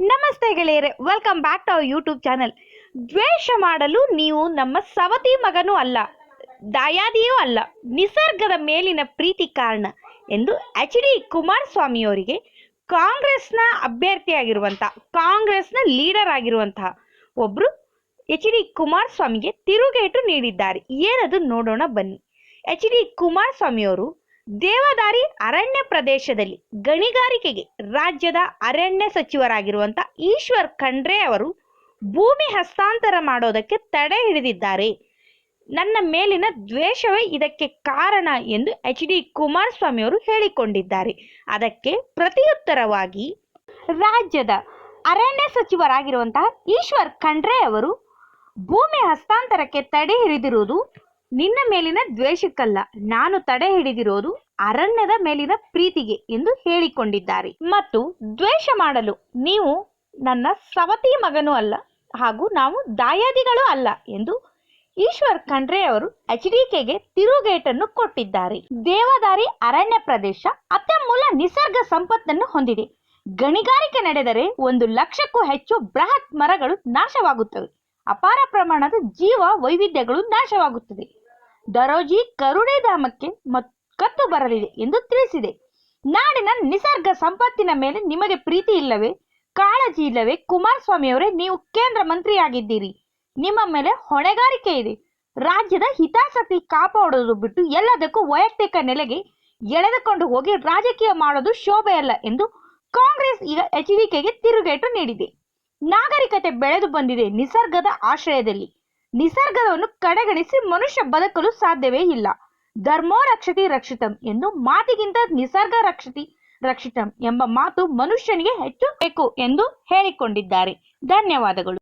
ನಮಸ್ತೆ ಗೆಳೆಯರೆ welcome back to our YouTube channel ದ್ವೇಷ ಮಾಡಲು ನೀವು ನಮ್ಮ ಸವತಿ ಮಗನೂ ಅಲ್ಲ, ದಾಯಾದಿಯೂ ಅಲ್ಲ, ನಿಸರ್ಗದ ಮೇಲಿನ ಪ್ರೀತಿ ಕಾರಣ ಎಂದು ಎಚ್ ಡಿ ಕುಮಾರಸ್ವಾಮಿಯವರಿಗೆ ಕಾಂಗ್ರೆಸ್ನ ಅಭ್ಯರ್ಥಿಯಾಗಿರುವಂತಹ ಕಾಂಗ್ರೆಸ್ನ ಲೀಡರ್ ಆಗಿರುವಂತಹ ಒಬ್ಬರು ಎಚ್ ಡಿ ಕುಮಾರಸ್ವಾಮಿಗೆ ತಿರುಗೇಟು ನೀಡಿದ್ದಾರೆ. ಏನದು ನೋಡೋಣ ಬನ್ನಿ. ಎಚ್ ಡಿ ಕುಮಾರಸ್ವಾಮಿಯವರು ದೇವದಾರಿ ಅರಣ್ಯ ಪ್ರದೇಶದಲ್ಲಿ ಗಣಿಗಾರಿಕೆಗೆ ರಾಜ್ಯದ ಅರಣ್ಯ ಸಚಿವರಾಗಿರುವಂಥ ಈಶ್ವರ್ ಖಂಡ್ರೆ ಅವರು ಭೂಮಿ ಹಸ್ತಾಂತರ ಮಾಡೋದಕ್ಕೆ ತಡೆ ಹಿಡಿದಿದ್ದಾರೆ. ನನ್ನ ಮೇಲಿನ ದ್ವೇಷವೇ ಇದಕ್ಕೆ ಕಾರಣ ಎಂದು ಎಚ್ ಡಿ ಕುಮಾರಸ್ವಾಮಿ ಅವರು ಹೇಳಿಕೊಂಡಿದ್ದಾರೆ. ಅದಕ್ಕೆ ಪ್ರತಿಯುತ್ತರವಾಗಿ ರಾಜ್ಯದ ಅರಣ್ಯ ಸಚಿವರಾಗಿರುವಂತಹ ಈಶ್ವರ್ ಖಂಡ್ರೆ ಅವರು ಭೂಮಿ ಹಸ್ತಾಂತರಕ್ಕೆ ತಡೆ ಹಿಡಿದಿರುವುದು ನಿನ್ನ ಮೇಲಿನ ದ್ವೇಷಕ್ಕಲ್ಲ, ನಾನು ತಡೆ ಹಿಡಿದಿರೋದು ಅರಣ್ಯದ ಮೇಲಿನ ಪ್ರೀತಿಗೆ ಎಂದು ಹೇಳಿಕೊಂಡಿದ್ದಾರೆ. ಮತ್ತು ದ್ವೇಷ ಮಾಡಲು ನೀವು ನನ್ನ ಸವತಿ ಮಗನೂ ಅಲ್ಲ, ಹಾಗೂ ನಾವು ದಾಯಾದಿಗಳು ಅಲ್ಲ ಎಂದು ಈಶ್ವರ್ ಖಂಡ್ರೆ ಅವರು ಎಚ್ ಡಿ ಕೆಗೆ ತಿರುಗೇಟನ್ನು ಕೊಟ್ಟಿದ್ದಾರೆ. ದೇವದಾರಿ ಅರಣ್ಯ ಪ್ರದೇಶ ಅತ್ಯಮೂಲ ನಿಸರ್ಗ ಸಂಪತ್ತನ್ನು ಹೊಂದಿದೆ. ಗಣಿಗಾರಿಕೆ ನಡೆದರೆ ಒಂದು ಲಕ್ಷಕ್ಕೂ ಹೆಚ್ಚು ಬೃಹತ್ ಮರಗಳು ನಾಶವಾಗುತ್ತವೆ. ಅಪಾರ ಪ್ರಮಾಣದ ಜೀವ ವೈವಿಧ್ಯಗಳು ನಾಶವಾಗುತ್ತದೆ ದರೋಜಿ ಕರುಣೆಧಾಮಕ್ಕೆ ಮತ್ತ ಕತ್ತು ಬರಲಿದೆ ಎಂದು ತಿಳಿಸಿದೆ. ನಾಡಿನ ನಿಸರ್ಗ ಸಂಪತ್ತಿನ ಮೇಲೆ ನಿಮಗೆ ಪ್ರೀತಿ ಇಲ್ಲವೇ? ಕಾಳಜಿ ಇಲ್ಲವೇ? ಕುಮಾರಸ್ವಾಮಿಯವರೇ, ನೀವು ಕೇಂದ್ರ ಮಂತ್ರಿಯಾಗಿದ್ದೀರಿ. ನಿಮ್ಮ ಮೇಲೆ ಹೊಣೆಗಾರಿಕೆ ಇದೆ. ರಾಜ್ಯದ ಹಿತಾಸಕ್ತಿ ಕಾಪಾಡೋದು ಬಿಟ್ಟು ಎಲ್ಲದಕ್ಕೂ ವೈಯಕ್ತಿಕ ನೆಲೆಗೆ ಎಳೆದುಕೊಂಡು ಹೋಗಿ ರಾಜಕೀಯ ಮಾಡೋದು ಶೋಭೆ ಅಲ್ಲ ಎಂದು ಕಾಂಗ್ರೆಸ್ ಈಗ ಎಚ್ ತಿರುಗೇಟು ನೀಡಿದೆ. ನಾಗರಿಕತೆ ಬೆಳೆದು ಬಂದಿದೆ ನಿಸರ್ಗದ ಆಶ್ರಯದಲ್ಲಿ. ನಿಸರ್ಗವನ್ನು ಕಡೆಗಣಿಸಿ ಮನುಷ್ಯ ಬದುಕಲು ಸಾಧ್ಯವೇ ಇಲ್ಲ. ಧರ್ಮೋ ರಕ್ಷತಿ ರಕ್ಷಿತಂ ಎಂದು ಮಾತಿಗಿಂತ ನಿಸರ್ಗ ರಕ್ಷತಿ ರಕ್ಷಿತಂ ಎಂಬ ಮಾತು ಮನುಷ್ಯನಿಗೆ ಹೆಚ್ಚು ಬೇಕು ಎಂದು ಹೇಳಿಕೊಂಡಿದ್ದಾರೆ. ಧನ್ಯವಾದಗಳು.